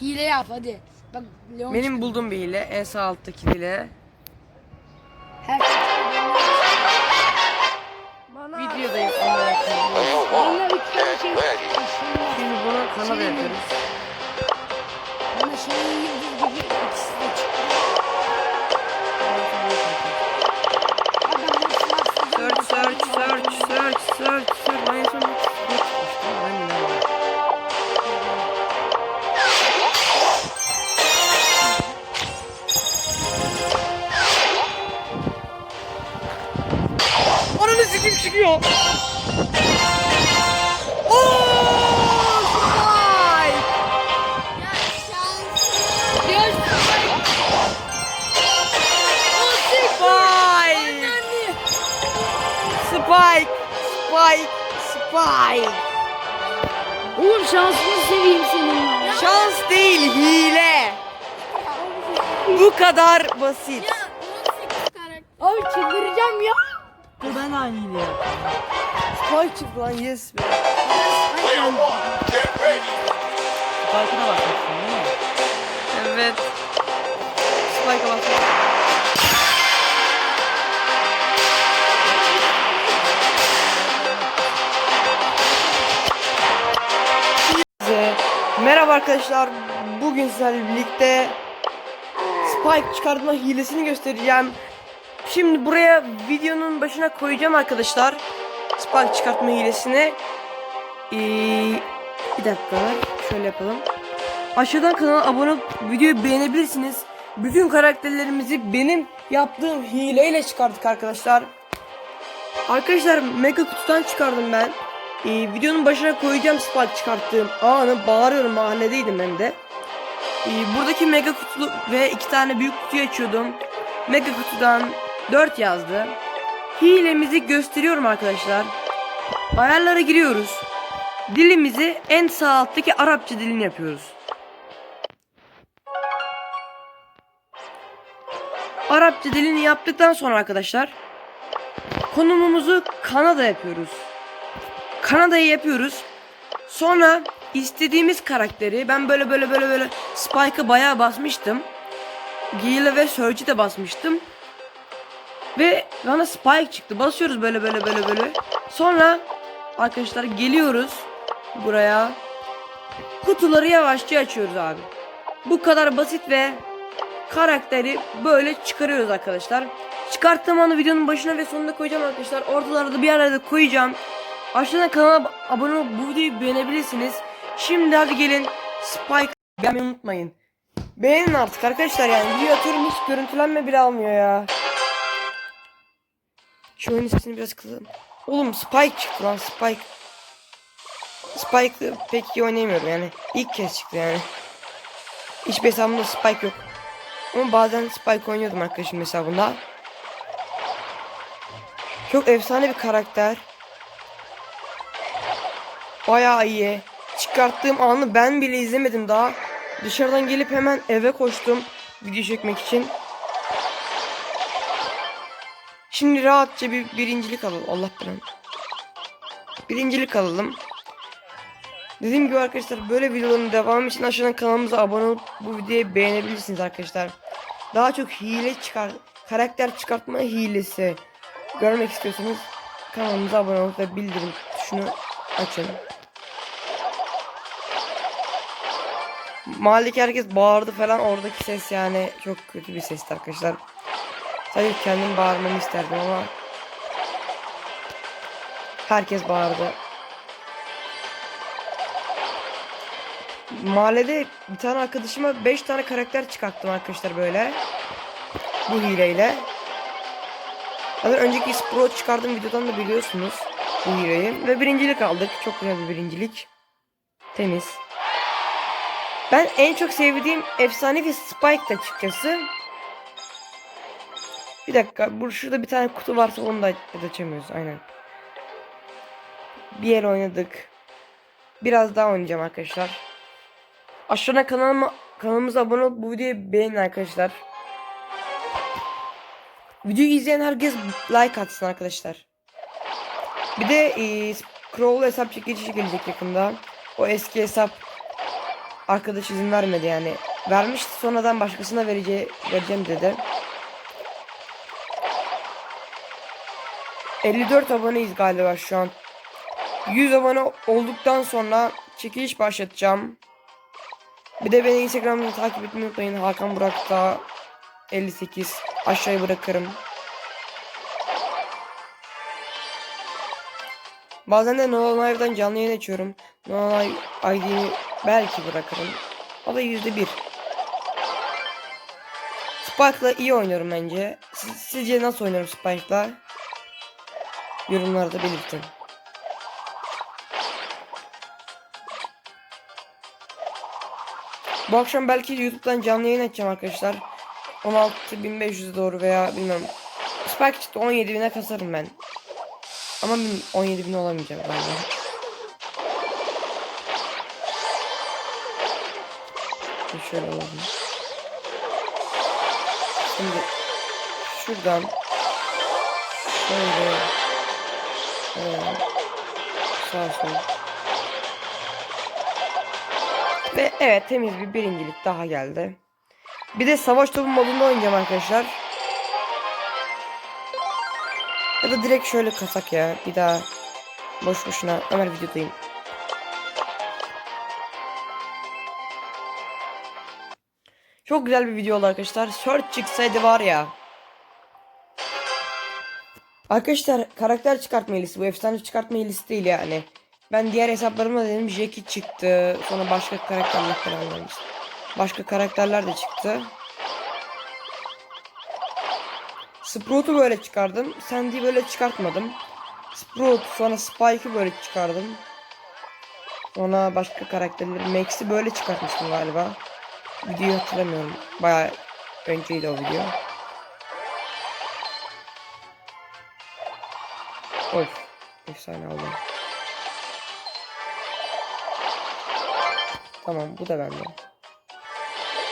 Hile yap hadi. Bak Leon Benim bulduğum bir hile. En sağ alttaki hile. her Bana Videodayım. Bana bir tane şey Şimdi bunu kanala yapıyoruz. Spike! Spike! Spike! Oğlum şansını seveyim senin ya. Şans değil, hile. Bu kadar basit. Abi çıldıracağım ya. Bu ben aynı hile Spike çıktı lan yes be. Da bakmışsın değil mi? Evet. Spike'a bak. Size Merhaba arkadaşlar. Bugün sizlerle birlikte Spike çıkartma hilesini göstereceğim. Şimdi buraya videonun başına koyacağım arkadaşlar. Spike çıkartma hilesini. Ee, bir dakika. Şöyle yapalım. Aşağıdan kanala abone olup videoyu beğenebilirsiniz. Bütün karakterlerimizi benim yaptığım hileyle çıkarttık arkadaşlar. Arkadaşlar mega kutudan çıkardım ben. Ee, videonun başına koyacağım Spike çıkarttığım anı bağırıyorum mahalledeydim ben de. Ee, buradaki mega kutu ve iki tane büyük kutuyu açıyordum. Mega kutudan 4 yazdı. Hilemizi gösteriyorum arkadaşlar. Ayarlara giriyoruz. Dilimizi en sağ alttaki Arapça dilini yapıyoruz. Arapça dilini yaptıktan sonra arkadaşlar konumumuzu Kanada yapıyoruz. Kanada'yı yapıyoruz. Sonra istediğimiz karakteri ben böyle böyle böyle böyle Spike'ı bayağı basmıştım. Gale ve Surge'i de basmıştım. Ve bana Spike çıktı. Basıyoruz böyle böyle böyle böyle. Sonra arkadaşlar geliyoruz buraya. Kutuları yavaşça açıyoruz abi. Bu kadar basit ve karakteri böyle çıkarıyoruz arkadaşlar. Çıkarttığım anı videonun başına ve sonuna koyacağım arkadaşlar. Ortalarda bir yerlerde koyacağım. Aşağıdan kanala abone olup bu videoyu beğenebilirsiniz. Şimdi hadi gelin Spike beğenmeyi unutmayın. Beğenin artık arkadaşlar yani video atıyorum hiç görüntülenme bile almıyor ya. Şu oyunun sesini biraz kısalım. Oğlum Spike çıktı lan Spike. Spike pek iyi oynayamıyorum yani. İlk kez çıktı yani. Hiçbir hesabımda Spike yok. Ama bazen Spike oynuyordum arkadaşım hesabında. Çok efsane bir karakter. Bayağı iyi. Çıkarttığım anı ben bile izlemedim daha. Dışarıdan gelip hemen eve koştum video çekmek için. Şimdi rahatça bir birincilik alalım. Allah belanı. Birincilik alalım. Dediğim gibi arkadaşlar böyle videoların devamı için aşağıdan kanalımıza abone olup bu videoyu beğenebilirsiniz arkadaşlar. Daha çok hile çıkar karakter çıkartma hilesi görmek istiyorsanız kanalımıza abone olup ve bildirim tuşunu açın. Mahalledeki herkes bağırdı falan oradaki ses yani çok kötü bir sesti arkadaşlar. Sadece kendim bağırmamı isterdim ama herkes bağırdı. Mahallede bir tane arkadaşıma 5 tane karakter çıkarttım arkadaşlar böyle. Bu hileyle. Zaten önceki Sprout çıkardığım videodan da biliyorsunuz bu hileyi. Ve birincilik aldık. Çok güzel bir birincilik. Temiz. Ben en çok sevdiğim efsanevi Spike de açıkçası. Bir dakika. Burada şurada bir tane kutu varsa onu da açamıyoruz. Aynen. Bir yer oynadık. Biraz daha oynayacağım arkadaşlar. Aşağıdan kanalıma kanalımıza abone olup bu videoyu beğenin arkadaşlar. Videoyu izleyen herkes like atsın arkadaşlar. Bir de e, Crawl hesap çekilişi gelecek yakında. O eski hesap arkadaş izin vermedi yani. Vermişti sonradan başkasına vereceği, vereceğim dedi. 54 aboneyiz galiba şu an. 100 abone olduktan sonra çekiliş başlatacağım. Bir de beni Instagram'dan takip etmeyi unutmayın. Hakan Burak'ta 58 aşağıya bırakırım. Bazen de No Live'dan canlı yayın açıyorum. No Live ID'ni belki bırakırım. O da yüzde bir. Spike'la iyi oynuyorum bence. Siz- sizce nasıl oynuyorum Spike'la? Yorumlarda belirtin. Bu akşam belki YouTube'dan canlı yayın açacağım arkadaşlar. 16.500 doğru veya bilmem. Spike çıktı 17.000'e kasarım ben. Ama 17.000 olamayacak galiba. Şöyle alalım. Şimdi şuradan şöyle sol ve evet temiz bir birincilik daha geldi. Bir de savaş topu modunda oynayacağım arkadaşlar. Ya da direkt şöyle kasak ya. Bir daha boş boşuna Ömer videodayım. Çok güzel bir video oldu arkadaşlar. Short çıksaydı var ya. Arkadaşlar karakter çıkartma hilesi bu efsane çıkartma hilesi değil yani. Ben diğer hesaplarımda dedim Jackie çıktı. Sonra başka karakterler falan varmış. Başka karakterler de çıktı. Sprout'u böyle çıkardım. Sandy'yi böyle çıkartmadım. Sprout sonra Spike'ı böyle çıkardım. Sonra başka karakterleri Max'i böyle çıkartmıştım galiba. Videoyu hatırlamıyorum. Baya önceydi o video. Of. Efsane aldım. Tamam bu da bende.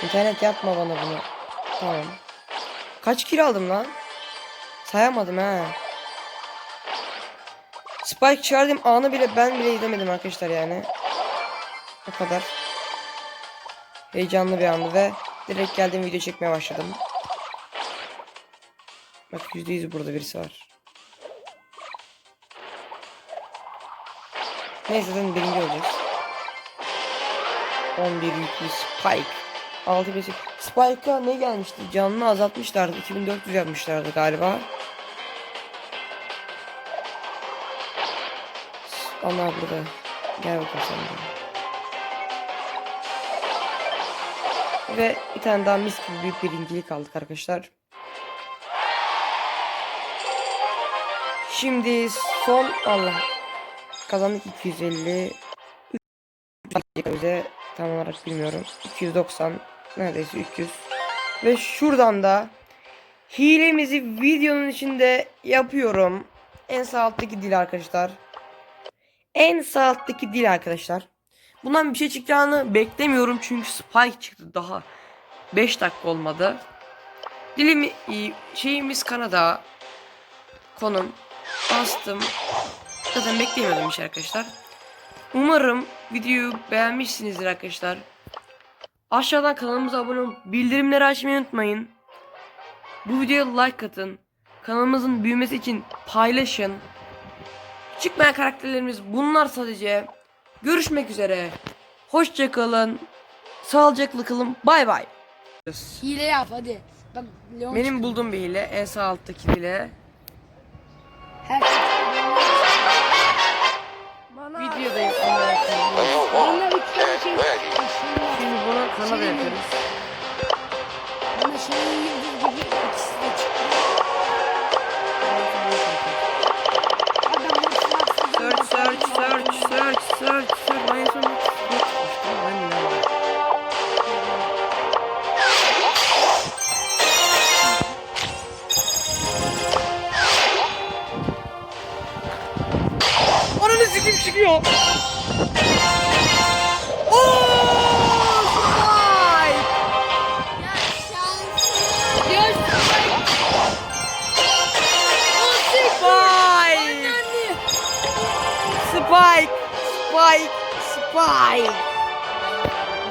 İnternet yapma bana bunu. Tamam. Kaç kilo aldım lan? Sayamadım ha. Spike çıkardığım anı bile ben bile izlemedim arkadaşlar yani. O kadar. Heyecanlı bir andı ve direkt geldim video çekmeye başladım. Bak %100 burada birisi var. Neyse zaten birinci olacağız. 11 yüklü Spike. 6 besi. Spike'a ne gelmişti? Canını azaltmışlardı. 2400 yapmışlardı galiba. Onlar burada. Gel bakalım sen. Ve bir tane daha mis gibi büyük birincilik aldık arkadaşlar. Şimdi son Allah kazandık 250 bize tam olarak bilmiyorum. 290 neredeyse 300 ve şuradan da hilemizi videonun içinde yapıyorum. En sağ alttaki dil arkadaşlar. En sağ alttaki dil arkadaşlar. Bundan bir şey çıkacağını beklemiyorum çünkü spike çıktı daha 5 dakika olmadı. Dilimi şeyimiz Kanada. Konum. Bastım zaten beklemiyordum şey arkadaşlar Umarım videoyu beğenmişsinizdir arkadaşlar. Aşağıdan kanalımıza abone olup bildirimleri açmayı unutmayın. Bu videoya like atın. Kanalımızın büyümesi için paylaşın. Çıkmayan karakterlerimiz bunlar sadece. Görüşmek üzere. Hoşçakalın. Sağlıcakla kalın. Bay bay. Hile yap hadi. Bak Leon Benim bulduğum bir hile. En sağ alttaki hile. her Bana Videodayım. Bana üç tane şey. Şimdi bunu kanala yapıyoruz. Bana şey Spike! Spike! Spike!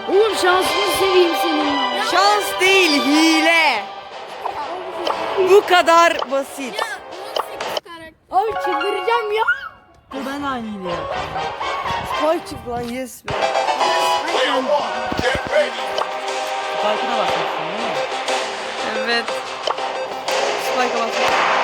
Oğlum şansını seveyim senin ya. Şans değil hile. Bu kadar basit. Abi çıldıracağım ya. Ben aynı hile yaptım. Spike çıktı lan yes be. Spike'a bakmışsın değil mi? Evet. Spike'a bakmışsın.